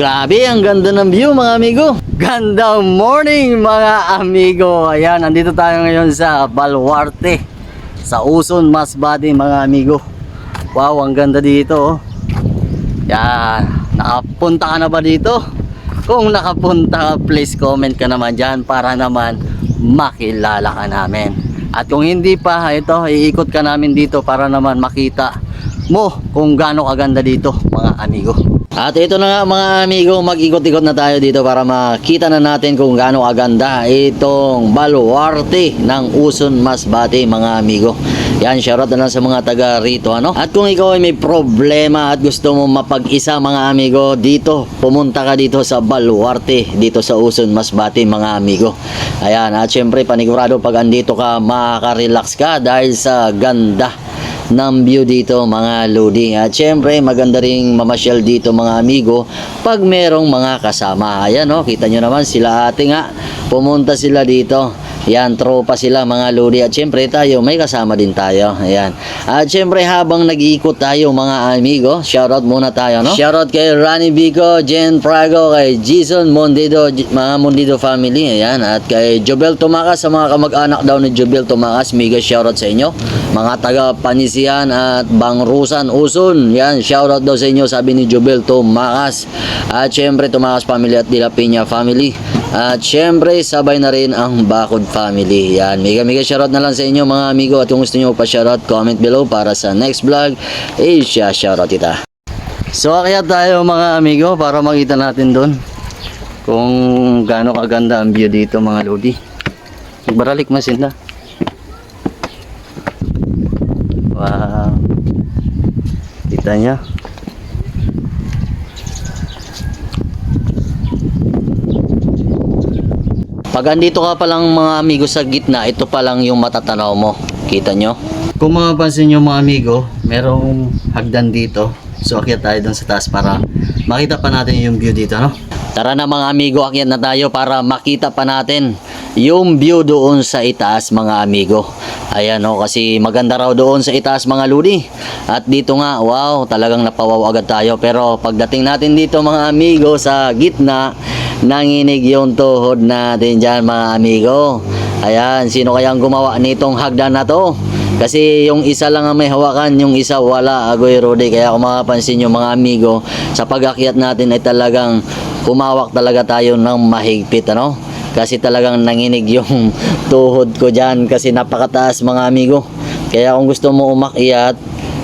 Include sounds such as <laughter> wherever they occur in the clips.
Grabe, ang ganda ng view mga amigo. Gandang morning mga amigo. Ayan, nandito tayo ngayon sa Baluarte. Sa Uson Masbate mga amigo. Wow, ang ganda dito. oh. Yan, nakapunta ka na ba dito? Kung nakapunta ka, please comment ka naman dyan para naman makilala ka namin. At kung hindi pa, ito, iikot ka namin dito para naman makita mo kung gaano kaganda dito mga amigo. At ito na nga mga amigo, mag-ikot-ikot na tayo dito para makita na natin kung gaano kaganda itong baluarte ng Uson Masbate mga amigo. Yan, shoutout na lang sa mga taga rito ano. At kung ikaw ay may problema at gusto mo mapag-isa mga amigo dito, pumunta ka dito sa Baluarte, dito sa Uson Masbate mga amigo. Ayan, at syempre panigurado pag andito ka, makaka-relax ka dahil sa ganda ng view dito mga lodi. At syempre maganda ring mamasyal dito mga amigo pag merong mga kasama. Ayan oh, kita nyo naman sila ate nga. Pumunta sila dito. Yan, tropa sila mga lodi. At syempre tayo, may kasama din tayo. Ayan. At syempre habang nag-iikot tayo mga amigo, shoutout muna tayo, no? Shoutout kay Rani Bico, Jen Prago, kay Jason Mondido, mga Mondido family. Ayan. At kay Jobel Tumakas, sa mga kamag-anak daw ni Jobel Tumakas, mega shoutout sa inyo. Mga taga Panisian at Bangrusan, Uson. Yan, shoutout daw sa inyo, sabi ni Jobel Tumakas. At syempre Tumakas family at Dila Piña family. At syempre, sabay na rin ang Bakod family. Yan, mega mega shoutout na lang sa inyo mga amigo. At kung gusto nyo pa shoutout, comment below para sa next vlog. Eh, shoutout kita. So, kaya tayo mga amigo para makita natin doon kung gaano kaganda ang view dito mga lodi. Baralik masin na. Wow. Kita niya. Pag andito ka pa lang mga amigo sa gitna, ito pa lang yung matatanaw mo. Kita nyo? Kung mapapansin nyo mga amigo, merong hagdan dito. So akyat tayo dun sa taas para makita pa natin yung view dito, no? Tara na mga amigo, akyat na tayo para makita pa natin yung view doon sa itaas mga amigo. Ayan o, kasi maganda raw doon sa itaas mga ludi. At dito nga, wow, talagang napawaw agad tayo. Pero pagdating natin dito mga amigo sa gitna, nanginig yung tuhod natin dyan mga amigo. Ayan, sino kayang gumawa nitong hagdan na to? Kasi yung isa lang ang may hawakan, yung isa wala, Agoy Rudy. Kaya kung makapansin nyo mga amigo, sa pag-akyat natin ay talagang humawak talaga tayo ng mahigpit, ano? Kasi talagang nanginig yung <laughs> tuhod ko dyan kasi napakataas mga amigo. Kaya kung gusto mo umakyat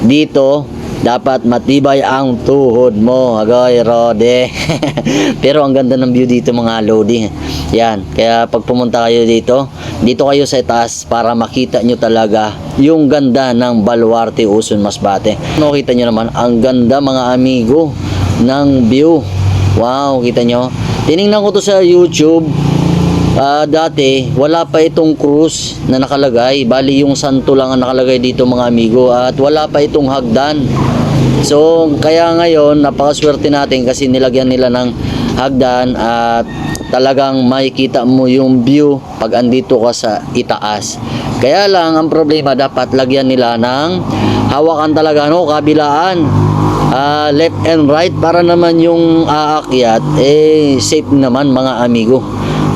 dito, dapat matibay ang tuhod mo. Agoy, Rode. <laughs> Pero ang ganda ng view dito mga lodi. Yan. Kaya pag pumunta kayo dito, dito kayo sa taas para makita nyo talaga yung ganda ng Baluarte Uson Masbate. Makita nyo naman, ang ganda mga amigo ng view. Wow, kita nyo. Tiningnan ko to sa YouTube. Ah, dati, wala pa itong cruise na nakalagay. Bali, yung santo lang ang nakalagay dito mga amigo. At wala pa itong hagdan. So, kaya ngayon, napakaswerte natin kasi nilagyan nila ng hagdan at talagang makikita mo yung view pag andito ka sa itaas. Kaya lang, ang problema, dapat lagyan nila ng hawakan talaga, no, kabilaan. Ah, left and right para naman yung aakyat eh safe naman mga amigo.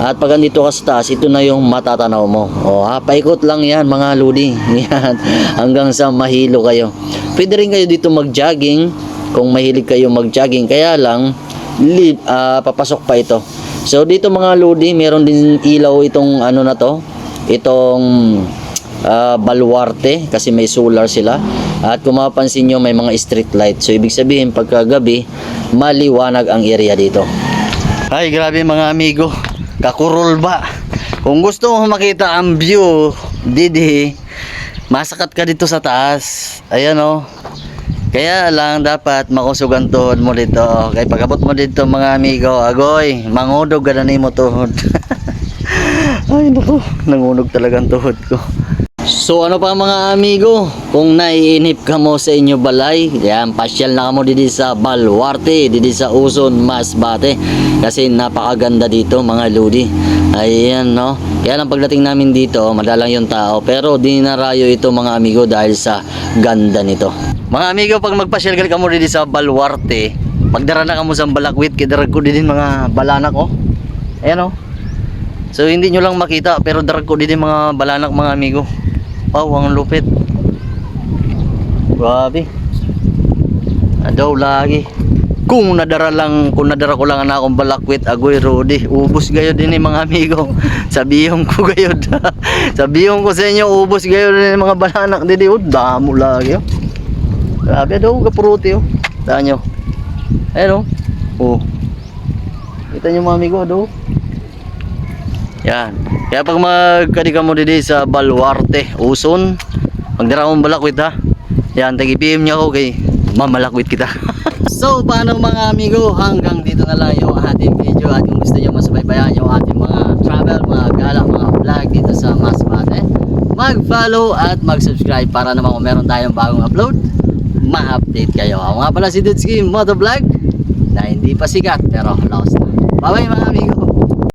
At pag andito ka sa taas, ito na yung matatanaw mo. O, ha, paikot lang yan mga ludi. <laughs> Yan. Hanggang sa mahilo kayo. Pwede rin kayo dito mag-jogging kung mahilig kayo mag-jogging. Kaya lang, li, ah, papasok pa ito. So, dito mga ludi, meron din ilaw itong ano na to. Itong ah, baluarte kasi may solar sila. At kung mapapansin nyo, may mga street light. So, ibig sabihin, pagkagabi, maliwanag ang area dito. Ay, grabe mga amigo. Kakurol ba? Kung gusto mo makita ang view, didi, masakat ka dito sa taas. Ayan o. Kaya lang dapat makusugan tuhod mo dito. Kay pagabot mo dito mga amigo, agoy, mangudog ka na ni mo tuhod. <laughs> Ay naku, nangunog talaga ang tuhod ko. So ano pa mga amigo, kung naiinip ka mo sa inyo balay, yan, pasyal na kamo dito sa Baluarte, dito sa Uson, Masbate. Kasi napakaganda dito mga ludi. Ayan no. Kaya lang pagdating namin dito, madalang yung tao. Pero dinarayo ito mga amigo dahil sa ganda nito. Mga amigo, pag magpasyal ka mo dito sa Baluarte, Pagdara na ka mo sa balakwit, kidarag ko din mga balanak oh. Ayan oh. So hindi nyo lang makita pero darag ko din mga balanak mga amigo. Wow, ang lupit. Grabe. Adaw lagi. Kung nadara lang, kung nadara ko lang na akong balakwit, agoy rodi, ubos gayo din eh, mga amigo. <laughs> Sabihin ko gayo. <laughs> Sabihin ko sa inyo, ubos gayo din mga balanak didi. Oh, damo lagi oh. Grabe daw, kapuruti oh. Saan nyo? Ayun oh. Oh. Kita nyo mga amigo daw. Yan. Kaya pag magkadi ka mo didi sa Baluarte, Uson, magdara akong balakwit ha. Yan, tagi-PM niya ako kay mamalakwit kita. <laughs> so, paano mga amigo, hanggang dito na lang yung ating video at kung gusto nyo masubaybayan yung ating mga travel, mga gala, mga vlog dito sa Masbate, mag-follow at mag-subscribe para naman kung meron tayong bagong upload, ma-update kayo. Ako nga pala si Dudski Motovlog na hindi pa sikat pero laos na. Bye-bye mga